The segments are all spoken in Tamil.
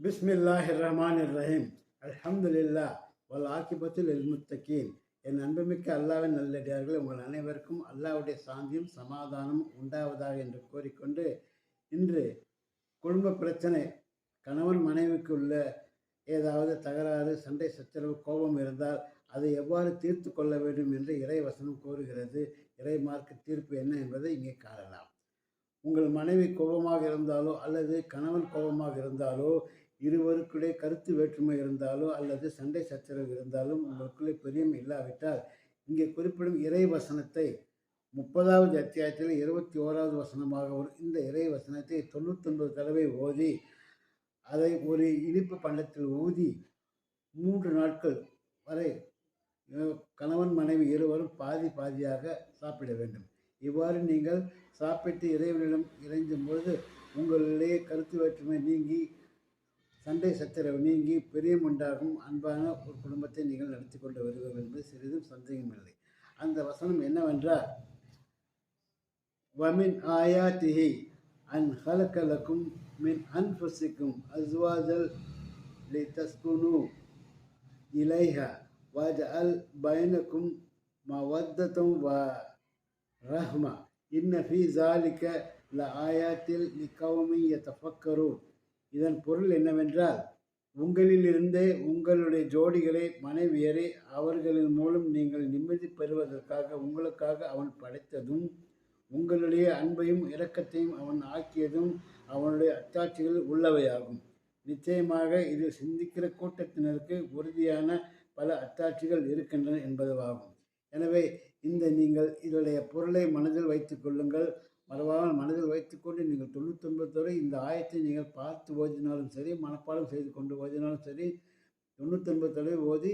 பிஸ்மில்லாஹ் ரஹ்மான் ரஹீம் அல்ஹம்துலில்லா வல் ஆக்கிபத்தில் எல்முத்தகீன் என் அன்புமிக்க அல்லாவின் நல்லடியார்கள் உங்கள் அனைவருக்கும் அல்லாவுடைய சாந்தியும் சமாதானமும் உண்டாவதாக என்று கூறிக்கொண்டு இன்று குடும்ப பிரச்சனை கணவன் மனைவிக்கு உள்ள ஏதாவது தகராறு சண்டை சச்சரவு கோபம் இருந்தால் அதை எவ்வாறு தீர்த்து கொள்ள வேண்டும் என்று இறைவசனம் கூறுகிறது இறை மார்க்க தீர்ப்பு என்ன என்பதை இங்கே காணலாம். உங்கள் மனைவி கோபமாக இருந்தாலோ அல்லது கணவன் கோபமாக இருந்தாலோ இருவருக்குள்ளே கருத்து வேற்றுமை இருந்தாலோ அல்லது சண்டை சச்சரவு இருந்தாலும் உங்களுக்குள்ளே பெரியம் இல்லாவிட்டால் இங்கே குறிப்பிடும் இறை வசனத்தை முப்பதாவது அத்தியாயத்தில் இருபத்தி ஓராவது வசனமாக வரும் இந்த இறை வசனத்தை தொண்ணூத்தொன்பது தடவை ஓதி அதை ஒரு இனிப்பு பண்டத்தில் ஊதி மூன்று நாட்கள் வரை கணவன் மனைவி இருவரும் பாதி பாதியாக சாப்பிட வேண்டும். இவ்வாறு நீங்கள் சாப்பிட்டு இறைவனிடம் இறைஞ்சும் பொழுது உங்களிடையே கருத்து வேற்றுமை நீங்கி சண்டை சச்சரவு நீங்கி பிரியம் உண்டாகும் அன்பான ஒரு குடும்பத்தை நீங்கள் நடத்தி கொண்டு வருவீர்கள் என்பது சிறிதும் சந்தேகமில்லை. அந்த வசனம் என்னவென்றால் வமின் ஆயாத்திஹி அன் ஹலக்கலக்கும் மின் அன்புசிக்கும் அஸ்வாஜல் லி தஸ்குனு இலைஹா வஜஅல் பைனக்கும் மவத்தத்தும் வ ரஹ்மா. இன்ன ஃபி ஜாலிக்க ல ஆயாத்தில் எ யதஃபக்கரூன். இதன் பொருள் என்னவென்றால் உங்களிலிருந்தே உங்களுடைய ஜோடிகளை மனைவியரை அவர்களின் மூலம் நீங்கள் நிம்மதி பெறுவதற்காக உங்களுக்காக அவன் படைத்ததும் உங்களுடைய அன்பையும் இரக்கத்தையும் அவன் ஆக்கியதும் அவனுடைய அத்தாட்சிகள் உள்ளவையாகும். நிச்சயமாக இது சிந்திக்கிற கூட்டத்தினருக்கு உறுதியான பல அத்தாட்சிகள் இருக்கின்றன என்பதுவாகும். எனவே இந்த நீங்கள் இதனுடைய பொருளை மனதில் வைத்துக் கொள்ளுங்கள். மறவாமல் மனதில் வைத்துக்கொண்டு நீங்கள் தொண்ணூத்தொன்பது வரை இந்த ஆயத்தை நீங்கள் பார்த்து ஓதினாலும் சரி மனப்பாடம் செய்து கொண்டு ஓதினாலும் சரி தொண்ணூத்தொன்பது தடவை ஓதி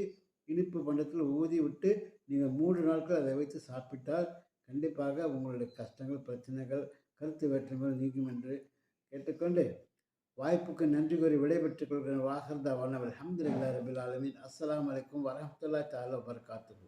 இனிப்பு பண்டத்தில் ஊதி விட்டு நீங்கள் மூன்று நாட்கள் அதை வைத்து சாப்பிட்டால் கண்டிப்பாக உங்களுடைய கஷ்டங்கள் பிரச்சனைகள் கருத்து வேற்றுமைகள் நீங்கும் என்று கேட்டுக்கொண்டு வாய்ப்புக்கு நன்றி கூறி விடைபெற்றுக் கொள்கிற வாகர்தா வண்ணவர் அஹமதுல்லா ரபில் ஆலமீன். அஸ்லாம் அலைக்கும் வரமத்துல்லா தஆலா வபரகாத்துஹு.